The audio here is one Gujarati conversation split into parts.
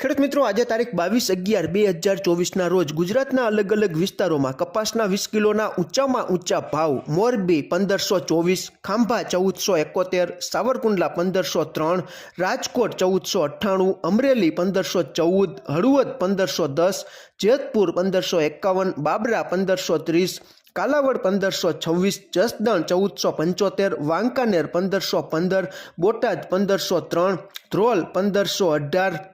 ખેડૂત મિત્રો, આજે તારીખ બાવીસ અગિયાર બે હજાર ચોવીસના રોજ ગુજરાતના અલગ અલગ વિસ્તારોમાં કપાસના વીસ કિલોના ઊંચામાં ઊંચા ભાવ, મોરબી પંદરસો ચોવીસ, ખાંભા ચૌદસો એકોતેર, સાવરકુંડલા પંદરસો ત્રણ, રાજકોટ ચૌદસો અઠ્ઠાણું, અમરેલી પંદરસો ચૌદ, હળવદ પંદરસો દસ, જેતપુર પંદરસો એકાવન, બાબરા પંદરસો ત્રીસ, કાલાવડ પંદરસો છવ્વીસ, જસદણ ચૌદસો પંચોતેર, વાંકાનેર પંદરસો પંદર, બોટાદ પંદરસો ત્રણ, ધ્રોલ પંદરસો અઢાર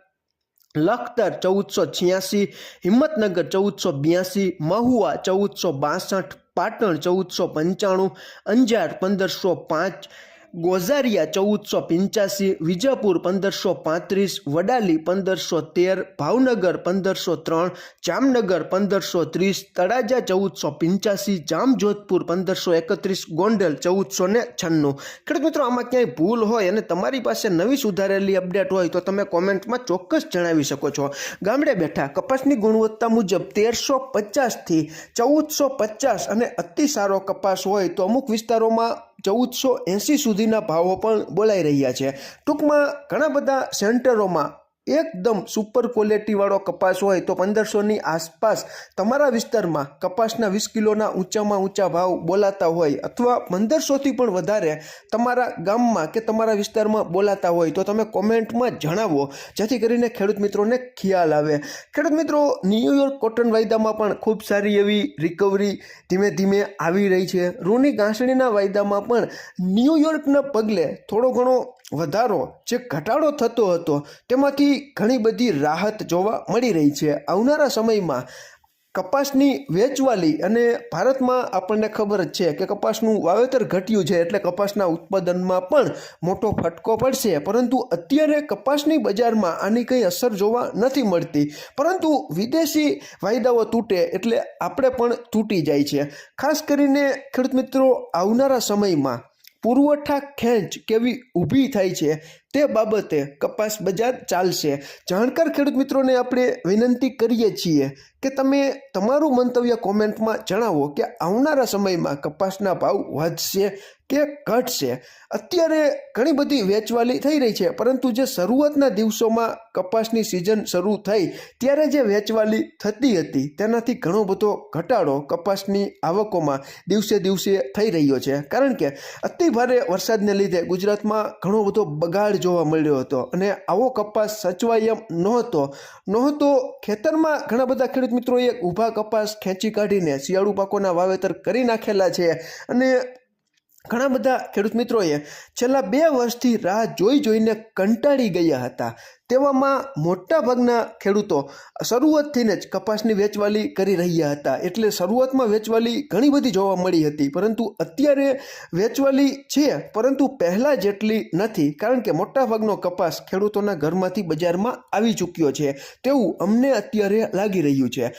લખતર ચૌદસો છ્યાસી, હિંમતનગર ચૌદસો બ્યાસી, મહુવા ચૌદસો બાસઠ, પાટણ ચૌદસો પંચાણું, અંજાર પંદરસો પાંચ ગોઝારિયા ચૌદસો પંચ્યાસી, વિજાપુર પંદરસો પાંત્રીસ, વડાલી પંદરસો તેર, ભાવનગર પંદરસો ત્રણ, જામનગર પંદરસો ત્રીસ, તળાજા ચૌદસો પંચ્યાસી, જામજોધપુર પંદરસો એકત્રીસ, ગોંડલ ચૌદસો ને છન્નું. ખેડૂત મિત્રો, આમાં ક્યાંય ભૂલ હોય અને તમારી પાસે નવી સુધારેલી અપડેટ હોય તો તમે કોમેન્ટમાં ચોક્કસ જણાવી શકો છો. ગામડે બેઠા કપાસની ગુણવત્તા મુજબ તેરસો પચાસથી ચૌદસો પચાસ અને અતિ સારો કપાસ હોય તો અમુક વિસ્તારોમાં ચૌદસો એંસી સુધીના ભાવો પણ બોલાઈ રહ્યા છે. ટૂંકમાં ઘણા બધા સેન્ટરોમાં એકદમ સુપર ક્વોલિટીવાળો કપાસ હોય તો પંદરસોની આસપાસ તમારા વિસ્તારમાં કપાસના વીસ કિલોના ઊંચામાં ઊંચા ભાવ બોલાતા હોય અથવા પંદરસોથી પણ વધારે તમારા ગામમાં કે તમારા વિસ્તારમાં બોલાતા હોય તો તમે કોમેન્ટમાં જણાવો, જેથી કરીને ખેડૂત મિત્રોને ખ્યાલ આવે. ખેડૂત મિત્રો ન્યૂયોર્ક કોટન વાયદામાં પણ ખૂબ સારી એવી રિકવરી ધીમે ધીમે આવી રહી છે. રૂની ઘાસણીના વાયદામાં પણ ન્યૂયોર્કના પગલે થોડો ઘણો વધારો જે ઘટાડો થતો હતો, તેમાંથી ઘણી બધી રાહત જોવા મળી રહી છે. આવનારા સમયમાં કપાસની વેચવાલી અને ભારતમાં આપણને ખબર જ છે કે કપાસનું વાવેતર ઘટ્યું છે એટલે કપાસના ઉત્પાદનમાં પણ મોટો ફટકો પડશે. પરંતુ અત્યારે કપાસની બજારમાં આની કંઈ અસર જોવા નથી મળતી. પરંતુ વિદેશી વાયદાઓ તૂટે એટલે આપણે પણ તૂટી જાય છે. ખાસ કરીને ખેડૂત મિત્રો, આવનારા સમયમાં પુરવઠા ખેંચ કેવી ઊભી થાય છે તે બાબતે કપાસ બજાર ચાલશે. જાણકાર ખેડૂત મિત્રોને આપણે વિનંતી કરીએ છીએ કે તમે તમારું મંતવ્ય કોમેન્ટમાં જણાવો કે આવનારા સમયમાં કપાસના ભાવ વધશે કે ઘટશે. અત્યારે ઘણી બધી વેચવાલી થઈ રહી છે, પરંતુ જે શરૂઆતના દિવસોમાં કપાસની સિઝન શરૂ થઈ, ત્યારે જે વેચવાલી થતી હતી, તેનાથી ઘણો બધો ઘટાડો કપાસની આવકોમાં દિવસે દિવસે થઈ રહ્યો છે. કારણ કે અતિ ભારે વરસાદને લીધે ગુજરાતમાં ઘણો બધો બગાડ જોવા મળ્યો હતો. અને આવો કપાસ સચવાય એમ નહોતો. નહોતો ખેતરમાં ઘણા બધા ખેડૂત મિત્રોએ ઊભા કપાસ ખેંચી કાઢીને શિયાળુ પાકોના વાવેતર કરી નાખેલા છે. અને ઘણા બધા ખેડૂત મિત્રોએ છેલ્લા બે વર્ષથી રાહ જોઈ જોઈને કંટાળી ગયા હતા. તેવામાં મોટાભાગના ખેડૂતો શરૂઆતથી જ કપાસની વેચવાલી કરી રહ્યા હતા. એટલે શરૂઆતમાં વેચવાલી ઘણી બધી જોવા મળી હતી. પરંતુ અત્યારે વેચવાલી છે, પરંતુ પહેલાં જેટલી નથી, કારણ કે મોટાભાગનો કપાસ ખેડૂતોના ઘરમાંથી બજારમાં આવી ચૂક્યો છે. તેવું અમને અત્યારે લાગી રહ્યું છે.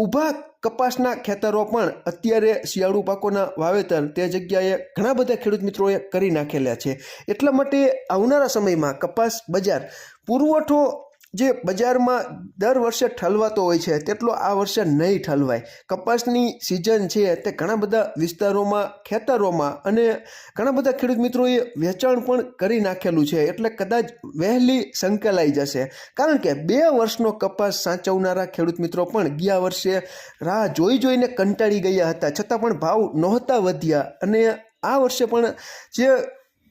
ઊભા કપાસના ખેતરો પણ અત્યારે શિયાળુ પાકોના વાવેતર તે જગ્યાએ ઘણા બધા ખેડૂત મિત્રોએ કરી નાખેલા છે. એટલા માટે આવનારા સમયમાં કપાસ બજાર પુરવઠો જે બજારમાં દર વર્ષે ઠલવાતો હોય છે, તેટલો આ વર્ષે નહીં ઠલવાય. કપાસની સિઝન છે, તે ઘણા બધા વિસ્તારોમાં, ખેતરોમાં અને ઘણા બધા ખેડૂત મિત્રોએ વેચાણ પણ કરી નાખેલું છે, એટલે કદાચ વહેલી સંકલાઈ જશે. કારણ કે બે વર્ષનો કપાસ સાચવનારા ખેડૂત મિત્રો પણ ગયા વર્ષે રાહ જોઈ જોઈને કંટાળી ગયા હતા. છતાં પણ ભાવ નહોતા વધ્યા અને આ વર્ષે પણ જે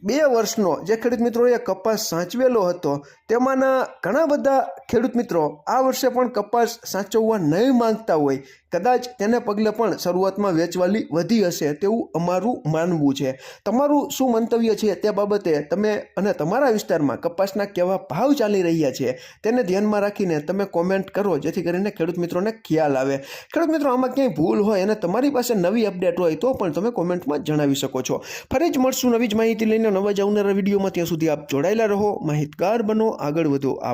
બે વર્ષનો જે ખેડૂત મિત્રોએ કપાસ સાચવેલો હતો, તેમાંના ઘણા બધા ખેડૂત મિત્રો આ વર્ષે પણ કપાસ સાચવવા નહીં માંગતા હોય. કદાચ તેને પગલે પણ શરૂઆતમાં વેચવાલી વધી હશે તેવું અમારું માનવું છે. તમારું શું મંતવ્ય છે તે બાબતે તમે અને તમારા વિસ્તારમાં કપાસના કેવા ભાવ ચાલી રહ્યા છે તેને ધ્યાનમાં રાખીને તમે કોમેન્ટ કરો, જેથી કરીને ખેડૂત મિત્રોને ખ્યાલ આવે. ખેડૂત મિત્રો, આમાં ક્યાંય ભૂલ હોય અને તમારી પાસે નવી અપડેટ હોય તો પણ તમે કોમેન્ટમાં જણાવી શકો છો. ફરી જ મળશું નવી જ માહિતી લઈને. નવા જ વિડીયોમાં ત્યાં સુધી આપ જોડાયેલા રહો માહિતગાર બનો આગળ વધો આપ